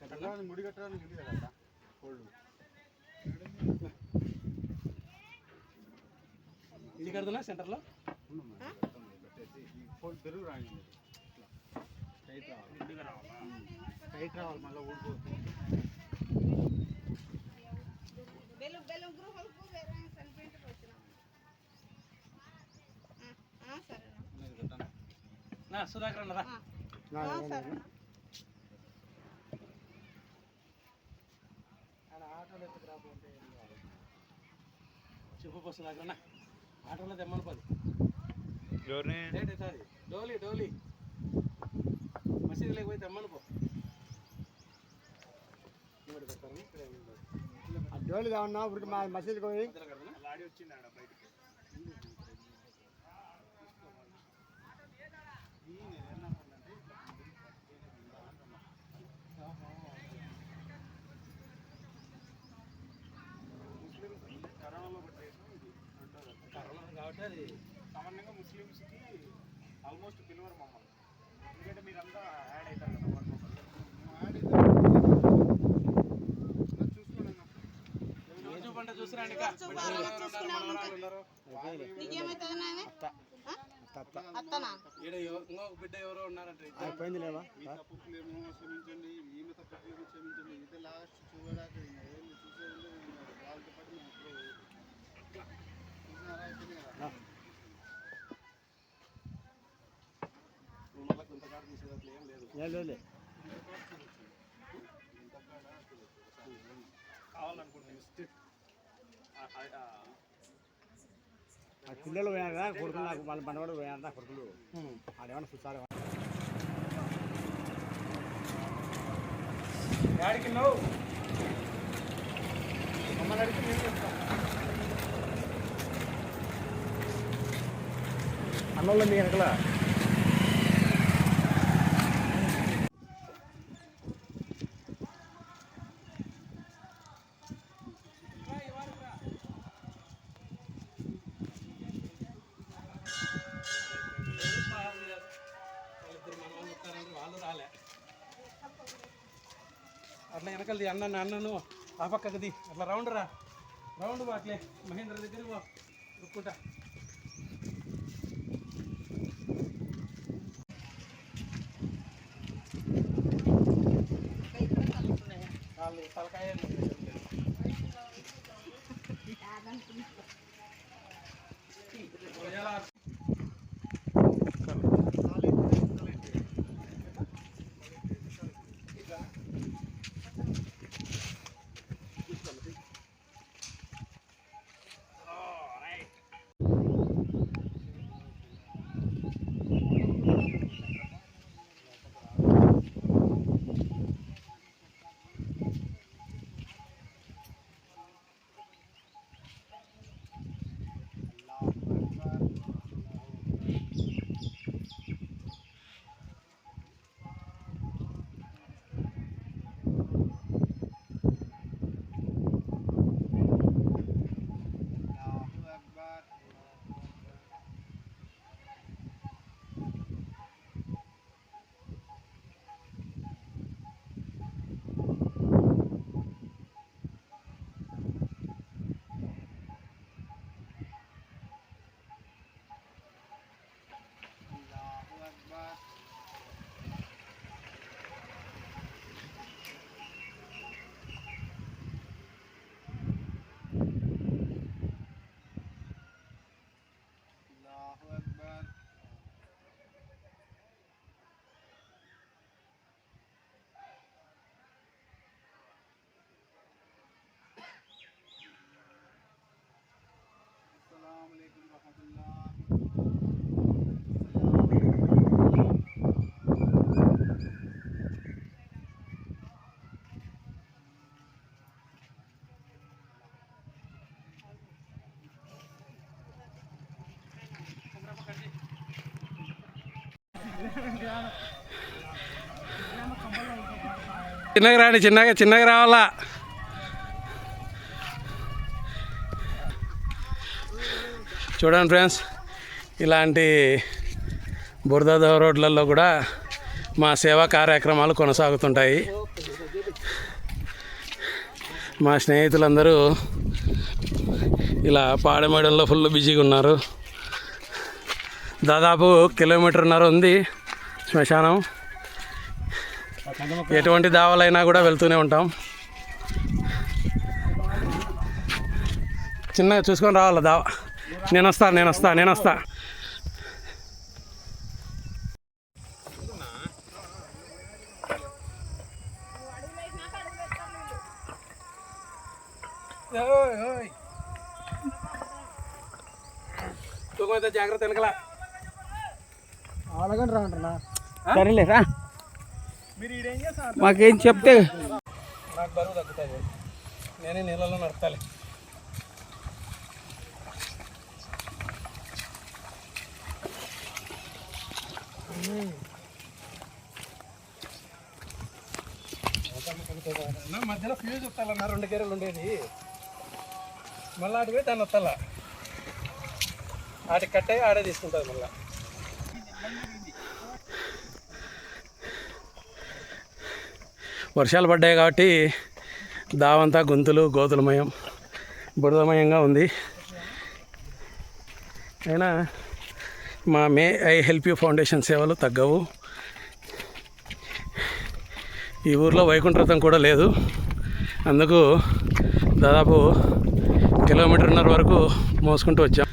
కట్టడానికి ముడి కట్టడానికి ఉంది కదా కోళ్ళు. ఇది కడుతున్నా సెంటర్లో? పెరుగు రాని టైట్ రావాలి? టైట్ రావాలి మళ్ళీ ఊడిపోతుంది. నా సుధాకర్ అన్నదా ఆ, సరే. చెప్పు సుధాకర్ అన్న. ఆటోలో తెమ్మని పది డోలీ డోలీ. మసీదు లేకపోతే తెమ్మని పో. డోలు కావన్నా ఇప్పుడు మా మసీదుకి పోయి. మధ్యలో కడతానా? కరోనా కాబట్టి అది సామాన్యంగా ముస్లిమ్స్కి ఆల్మోస్ట్ పిలువరు మమ్మల్ని. ఎందుకంటే మీరంతా యాడ్ అవుతారు కదా వర్క్ ఏజు పంట చూసిరండి ఇంకొక బిడ్డ ఎవరో ఉన్నారంటే క్షమించండి ఈమె తప్పులేమో క్షమించండి. ఇది లాస్ట్ చూడడానికి వాళ్ళతో పాటు పిల్లలు పోయారా కొడుకులు నాకు వాళ్ళ మనవాడు పోయారా కొడుకులు ఆడేమన్నా చూసారు యాడికి నువ్వు మమ్మల్ని అడిగితే మేము చెప్తాం అన్నంలో మీ వెనకల వాళ్ళిద్దరు మన వాళ్ళు వస్తారంటే వాళ్ళు రాలే అట్లా వెనకలది అన్న అన్నను ఆ పక్కది అట్లా రౌండ్ రా రౌండ్ బాట్లే మహేంద్ర దగ్గర పో రుక్కుంటా చిన్నగా రాండి చిన్నగా చిన్నగా రావాలా? చూడండి ఫ్రెండ్స్ ఇలాంటి బురద రోడ్లలో కూడా మా సేవా కార్యక్రమాలు కొనసాగుతుంటాయి. మా స్నేహితులందరూ ఇలా పాడమేడల్లో ఫుల్ బిజీగా ఉన్నారు. దాదాపు కిలోమీటర్న్నర ఉంది శ్మశానం. ఎటువంటి దావలైనా కూడా వెళ్తూనే ఉంటాం. చిన్నగా చూసుకొని రావాలి దావ నేను వస్తా నేను వస్తా నేను వస్తా జాగ్రత్త వెనకలా. అలాగని రా అంటున్నా సరేలే రా. మాకేం చెప్తే నాకు బరువు తగ్గుతుంది నేనే నీళ్ళలో నడతాలి. నా మధ్యలో ఫ్యూజ్ వస్తాలన్న రెండు గేరెలు ఉండేది. మళ్ళీ ఆడికి పోయి దాన్ని వస్తాల ఆడికి కట్టే ఆడే తీసుకుంటుంది మళ్ళీ. వర్షాలు పడ్డాయి కాబట్టి దావంతా గొంతులు గోతులమయం బురదమయంగా ఉంది. అయినా మా may I help you foundation సేవలు తగ్గవు. ఈ ఊర్లో వైకుంఠరథం కూడా లేదు. అందుకు దాదాపు కిలోమీటర్న్నర వరకు మోసుకుంటూ వచ్చాం.